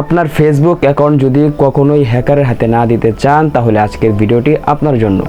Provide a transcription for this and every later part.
আপনার Facebook account যদি কখনোই হ্যাকারের হাতে না দিতে চান, তাহলে আজকের ভিডিওটি আপনার জন্য।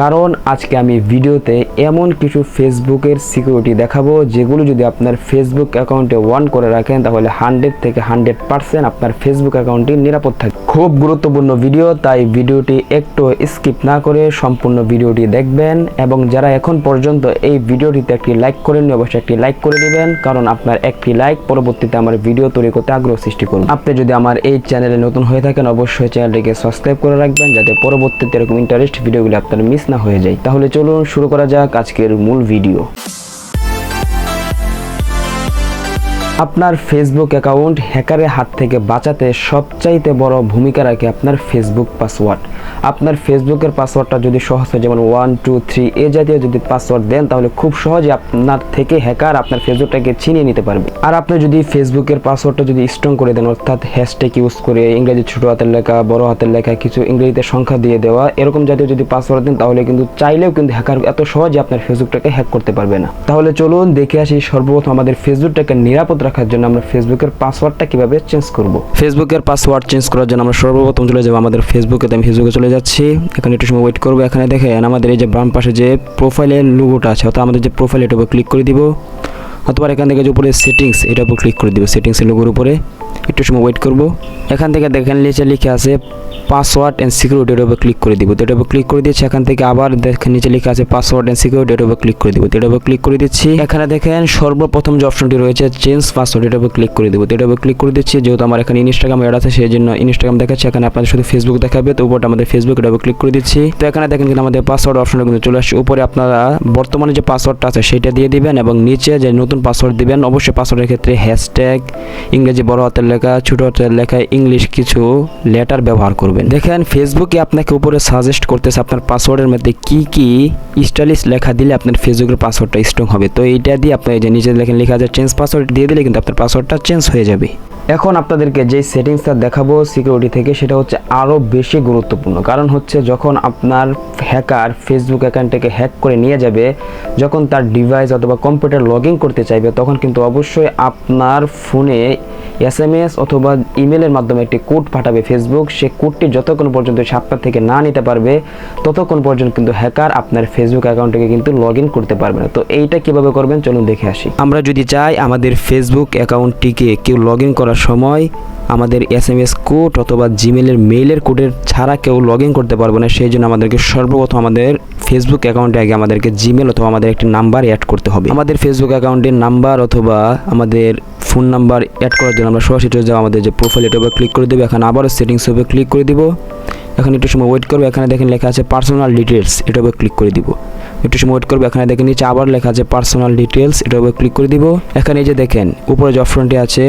কারণ আজকে আমি ভিডিওতে এমন কিছু ফেসবুকের সিকিউরিটি দেখাবো, যেগুলো যদি আপনার ফেসবুক অ্যাকাউন্টে ওয়ান করে রাখেন, তাহলে হান্ড্রেড থেকে হান্ড্রেড পার্সেন্ট আপনার ফেসবুক অ্যাকাউন্টটি নিরাপদ থাকবে। খুব গুরুত্বপূর্ণ ভিডিও তাই ভিডিওটি একটু স্কিপ না করে সম্পূর্ণ ভিডিওটি দেখবেন এবং যারা এখন পর্যন্ত এই ভিডিওটিতে একটি লাইক করেননি, অবশ্যই একটি লাইক করে দেবেন, কারণ আপনার একটি লাইক পরবর্তীতে আমার ভিডিও তৈরি করতে আগ্রহ সৃষ্টি করুন আপনি যদি আমার এই চ্যানেলে নতুন হয়ে থাকেন, অবশ্যই চ্যানেলটিকে সাবস্ক্রাইব করে রাখবেন, যাতে পরবর্তীতে এরকম ইন্টারেস্ট ভিডিওগুলি আপনার মিস না হয়ে যায়। তাহলে চলুন শুরু করা যাক আজকের মূল ভিডিও আপনার ফেসবুক অ্যাকাউন্ট হ্যাকারের হাত থেকে বাঁচাতে সবচাইতে বড় ভূমিকা রাখে আপনার ফেসবুক পাসওয়ার্ড আপনার ফেসবুকের পাসওয়ার্ডটা যদি সহজ হয়, যেমন ওয়ান টু থ্রি এ জাতীয় যদি পাসওয়ার্ড দেন, তাহলে খুব সহজে আপনার থেকে হ্যাকার আপনার ফেসবুকটাকে ছিনিয়ে নিতে পারবে। আর আপনি যদি ফেসবুকের পাসওয়ার্ডটা যদি স্ট্রং করে দেন, অর্থাৎ হ্যাশট্যাগ ইউজ করে ইংরেজি ছোট হাতের লেখা, বড় হাতের লেখা, কিছু ইংরেজিতে সংখ্যা দিয়ে দেওয়া, এরকম জাতীয় যদি পাসওয়ার্ড দেন, তাহলে কিন্তু চাইলেও কিন্তু হ্যাকার এত সহজে আপনার ফেসবুকটাকে হ্যাক করতে পারবে না। তাহলে চলুন দেখে আসি সর্বপ্রথম আমাদের ফেসবুকটাকে নিরাপদ রাখার জন্য আমরা ফেসবুকের পাসওয়ার্ডটা কীভাবে চেঞ্জ করব? ফেসবুকের পাসওয়ার্ড চেঞ্জ করার জন্য আমরা সর্বপ্রথম চলে যাব আমাদের ফেসবুকে আমি ফেসবুকে চলে যাচ্ছি। এখানে একটু সময় ওয়েট করব। এখানে দেখেন আমাদের এই যে বাম পাশে যে প্রোফাইলের লোগোটা আছে, অর্থাৎ আমাদের যে প্রোফাইল এটার উপর ক্লিক করে দিব, অথবা এখান থেকে যে উপরে সেটিংস এটার উপর ক্লিক করে দিব সেটিংসের লোগোর উপরে। একটু সময় ওয়েট করব। এখান থেকে দেখেন নিচে লিখে আছে পাসওয়ার্ড অ্যান্ড সিকিউরিটি এর উপর ক্লিক করে দিব। তো এটার ক্লিক করে দিচ্ছি এখান থেকে আবার দেখেন নিচে লেখা আছে পাসওয়ার্ড অ্যান্ড সিকিউরিটি এর উপর ক্লিক করে দিব। তো এটার ক্লিক করে দিচ্ছি, এখানে দেখেন সর্বপ্রথম যে অপশনটি রয়েছে চেঞ্জ পাসওয়ার্ড এটার উপর ক্লিক করে দিব। তো এটার ক্লিক করে দিচ্ছি, যেহেতু আমার এখানে ইনস্টাগ্রাম অ্যাড আছে সেই জন্য ইনস্টাগ্রাম দেখাচ্ছে, এখানে আপনাদের শুধু ফেসবুক দেখাবে, তো উপরটা আমাদের ফেসবুক উপর ক্লিক করে দিচ্ছি। তো এখানে দেখেন কিন্তু আমাদের পাসওয়ার্ড অপশনটা কিন্তু চলে আসছে। উপরে আপনারা বর্তমানে যে পাসওয়ার্ডটা আছে, সেটা দিয়ে দিবেন এবং নিচে যে নতুন পাসওয়ার্ড দিবেন, অবশ্যই পাসওয়ার্ডের ক্ষেত্রে হ্যাশট্যাগ ইংরেজি বড় হাতের লেখা, ছোট হাতের লেখা ইংলিশ কিছু লেটার ব্যবহার করবেন। দেখেন ফেসবুকে আপনাকে উপরে সাজেস্ট করতেছে আপনার পাসওয়ার্ডের মধ্যে কি কি স্টাইলিশ লেখা দিলে আপনার ফেসবুকের পাসওয়ার্ডটা স্ট্রং হবে। তো এইটা দিয়ে আপনার যে নিচে লেখেন লেখা যায় চেঞ্জ পাসওয়ার্ড দিয়ে দিলে কিন্তু আপনার পাসওয়ার্ডটা চেঞ্জ হয়ে যাবে। এখন আপনাদেরকে যে সেটিংসটা দেখাবো সিকিউরিটি থেকে, সেটা হচ্ছে আরও বেশি গুরুত্বপূর্ণ। কারণ হচ্ছে যখন আপনার হ্যাকার ফেসবুক অ্যাকাউন্টটাকে হ্যাক করে নিয়ে যাবে, যখন তার ডিভাইস অথবা কম্পিউটার লগ করতে চাইবে, তখন কিন্তু অবশ্যই আপনার ফোনে এস এম এস অথবা ইমেলের মাধ্যমে একটি কোড পাঠাবে ফেসবুক সে কোডটি যতক্ষণ পর্যন্ত সে আপনার থেকে না নিতে পারবে, ততক্ষণ পর্যন্ত কিন্তু হ্যাকার আপনার ফেসবুক অ্যাকাউন্টটাকে কিন্তু লগ করতে পারবে না। তো এইটা কীভাবে করবেন? চলুন দেখে আসি। আমরা যদি চাই আমাদের ফেসবুক অ্যাকাউন্টটিকে কেউ লগ ইন করার সময় আমাদের এস এম এস কোড অথবা জিমেলের মেইলের কোডের ছাড়া কেউ লগ ইন করতে পারবে না, সেই জন্য আমাদেরকে সর্বপ্রথম আমাদের ফেসবুক অ্যাকাউন্টে আগে আমাদেরকে জিমেল অথবা আমাদের একটি নাম্বার অ্যাড করতে হবে। আমাদের ফেসবুক অ্যাকাউন্টের নাম্বার অথবা আমাদের ফোন নাম্বার অ্যাড করার জন্য আমরা সরাসরি যাব আমাদের যে প্রোফাইল এটা ক্লিক করে দেবো। এখন আবারও সেটিংস উপরে ক্লিক করে দিব। এখন একটু সময় ওয়েট করব। এখানে দেখেন লেখা আছে পার্সোনাল ডিটেলস এটা উপর ক্লিক করে দিব। একটু সময় ওয়েট করব। এখানে দেখেন নিচে আবার লেখা আছে পার্সোনাল ডিটেলস এটা উপর ক্লিক করে দিব। এখানে এই যে দেখেন, উপরে যে অপশনটি আছে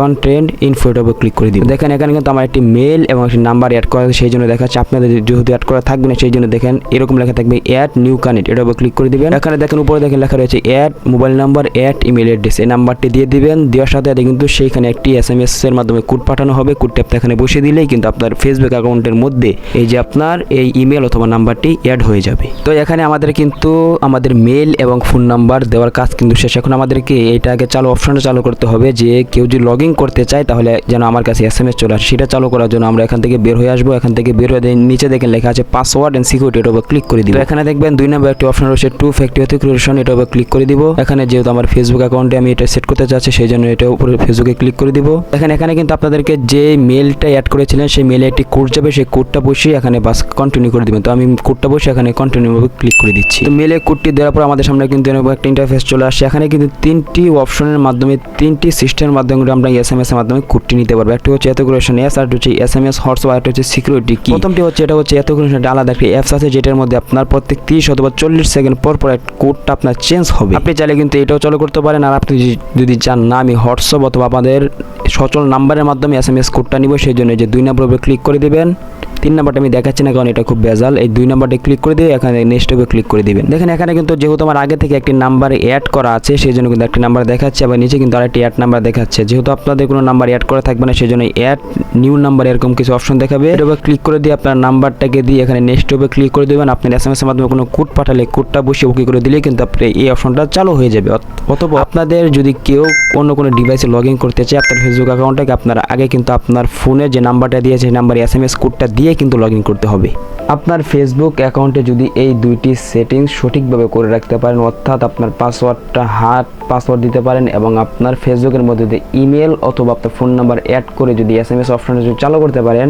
কন্টেন্ট ইনফো উপর ক্লিক করে দিব। দেখেন এখানে কিন্তু আমার একটি মেল এবং একটি নাম্বার অ্যাড করা সেই জন্য দেখাচ্ছে আপনাদের যেহেতু অ্যাড করা থাকবে না সেই জন্য দেখেন এরকম লেখা থাকবে অ্যাড নিউ কানেক্ট এটার উপর ক্লিক করে দিবেন। এখানে দেখেন উপরে দেখেন লেখা রয়েছে add mobile number add email address এই নাম্বারটি দিয়ে দিবেন। দেওয়ার সাথে সাথে কিন্তু সেইখানে একটি এস এম এস এর মাধ্যমে কোড পাঠানো হবে। কোডটি আপনি এখানে বসিয়ে দিলেই কিন্তু আপনার ফেসবুক অ্যাকাউন্টের মধ্যে এই যে আপনার এই ইমেল অথবা নাম্বারটি অ্যাড হয়ে যাবে। তো এখানে আমাদের কিন্তু আমাদের মেল এবং ফোন নাম্বার দেওয়ার কাজ কিন্তু শেষ। এখন আমাদেরকে এইটা আগে চালু অপশনটা চালু করতে হবে যে কেউ যদি লগ ইন করতে চাই, তাহলে যেন আমার কাছে এস এম এস চলে আসে। সেটা চালু করার জন্য আমরা এখান থেকে বের হয়ে আসব। এখান থেকে বের হয়ে নিচে দেখেন লেখা আছে পাসওয়ার্ড অ্যান্ড সিকিউরিটি এটার উপর ক্লিক করে দিব। এখানে দেখবেন দুই নম্বর একটি অপশন রয়েছে টু ফ্যাক্টরি অথেন্টিকেশন উপর ক্লিক করে দিব। এখানে যেহেতু আমার ফেসবুক অ্যাকাউন্টে আমি এটা সেট করতে চাচ্ছি, সেই জন্য এটা উপরে ফেসবুকে ক্লিক করে দিব। এখানে এখানে কিন্তু আপনাদেরকে যে মেলটা অ্যাড করেছিলেন, সেই মেলে একটি কোড যাবে, সেই কোডটা বসিয়ে এখানে বাস কন্টিনিউ করে দিবেন। তো আমি কোডটা বসে এখানে কন্টিনিউ ক্লিক করে দিচ্ছি। তো মেলে কোডটি দেওয়ার পর আমাদের সামনে কিন্তু একটা ইন্টারফেস চলে আসছে এখানে কিন্তু তিনটি অপশনের মাধ্যমে, তিনটি সিস্টেমের মাধ্যমে আমরা এস এম এস এর মাধ্যমে কোডটি নিতে পারবে। একটি হচ্ছে এত এতোগ্রেশন এস আর হচ্ছে এস এম এস হোয়াটসঅ্যাপ আর হচ্ছে সিকিউরিটি কি প্রথমটি হচ্ছে এটা হচ্ছে এতোগ্রেশন আলাদা একটি অ্যাপস আছে যেটার মধ্যে আপনার প্রত্যেক তিরিশ অথবা চল্লিশ সেকেন্ড পর পর কোডটা আপনার চেঞ্জ হবে। আপনি চাইলে কিন্তু এটাও চালু করতে পারেন আর আপনি যদি- চান না আমি হোয়াটসঅ্যাপ অথবা আমাদের সচল নাম্বারের মাধ্যমে এস এম এস কোডটা নিব সেই জন্য যে দুই নম্বর উপরে ক্লিক করে দিবেন। তিন নাম্বারটা আমি দেখাচ্ছি না, কারণ এটা খুব বেজাল এই দুই নাম্বারটা ক্লিক করে দিয়ে এখানে নেক্সট উপরে ক্লিক করে দিবেন। দেখেন, এখানে কিন্তু যেহেতু আমার আগে থেকে একটি নাম্বার অ্যাড করা আছে, সেই জন্য কিন্তু একটি নাম্বার দেখাচ্ছে, আবার নিচে কিন্তু আরেকটি অ্যাড নাম্বার দেখাচ্ছে। যেহেতু আপনাদের কোনো নাম্বার অ্যাড করা থাকবে না, সেই জন্য অ্যাড নিউ নাম্বার এরকম কিছু অপশন দেখাবে। উপর ক্লিক করে দিয়ে আপনার নাম্বারটাকে দিয়ে এখানে নেক্সট উপরে ক্লিক করে দেবেন। আপনার এস এম এস এর মাধ্যমে কোনো কোড পাঠালে কোডটা বসে ওকে করে দিলে কিন্তু আপনি এই অপশনটা চালু হয়ে যাবে। অথবা আপনাদের যদি কেউ অন্য কোনো ডিভাইসে লগ ইন করতে চায়, আপনার ফেসবুক অ্যাকাউন্টটাকে আপনার আগে কিন্তু আপনার ফোনে যে নাম্বারটা দিয়েছে, সেই নাম্বারে এস এম এস কোডটা দিয়ে কিন্তু লগ করতে হবে। আপনার ফেসবুক অ্যাকাউন্টে যদি এই দুইটি সেটিংস সঠিকভাবে করে রাখতে পারেন, অর্থাৎ আপনার পাসওয়ার্ডটা হার্ড পাসওয়ার্ড দিতে পারেন এবং আপনার ফেসবুকের মধ্যে ইমেল অথবা আপনার ফোন নাম্বার অ্যাড করে যদি এস এম এস অপশনটা যদি চালু করতে পারেন,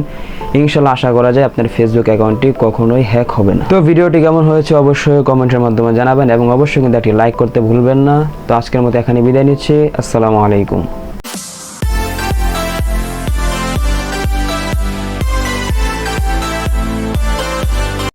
ইনশাল্লাহ আশা করা যায় আপনার ফেসবুক অ্যাকাউন্টটি কখনোই হ্যাক হবে না। তো ভিডিওটি কেমন হয়েছে অবশ্যই কমেন্টের মাধ্যমে জানাবেন এবং অবশ্যই কিন্তু একটি লাইক করতে ভুলবেন না। তো আজকের মতো এখানে বিদায় নিচ্ছি। আসসালামু আলাইকুম।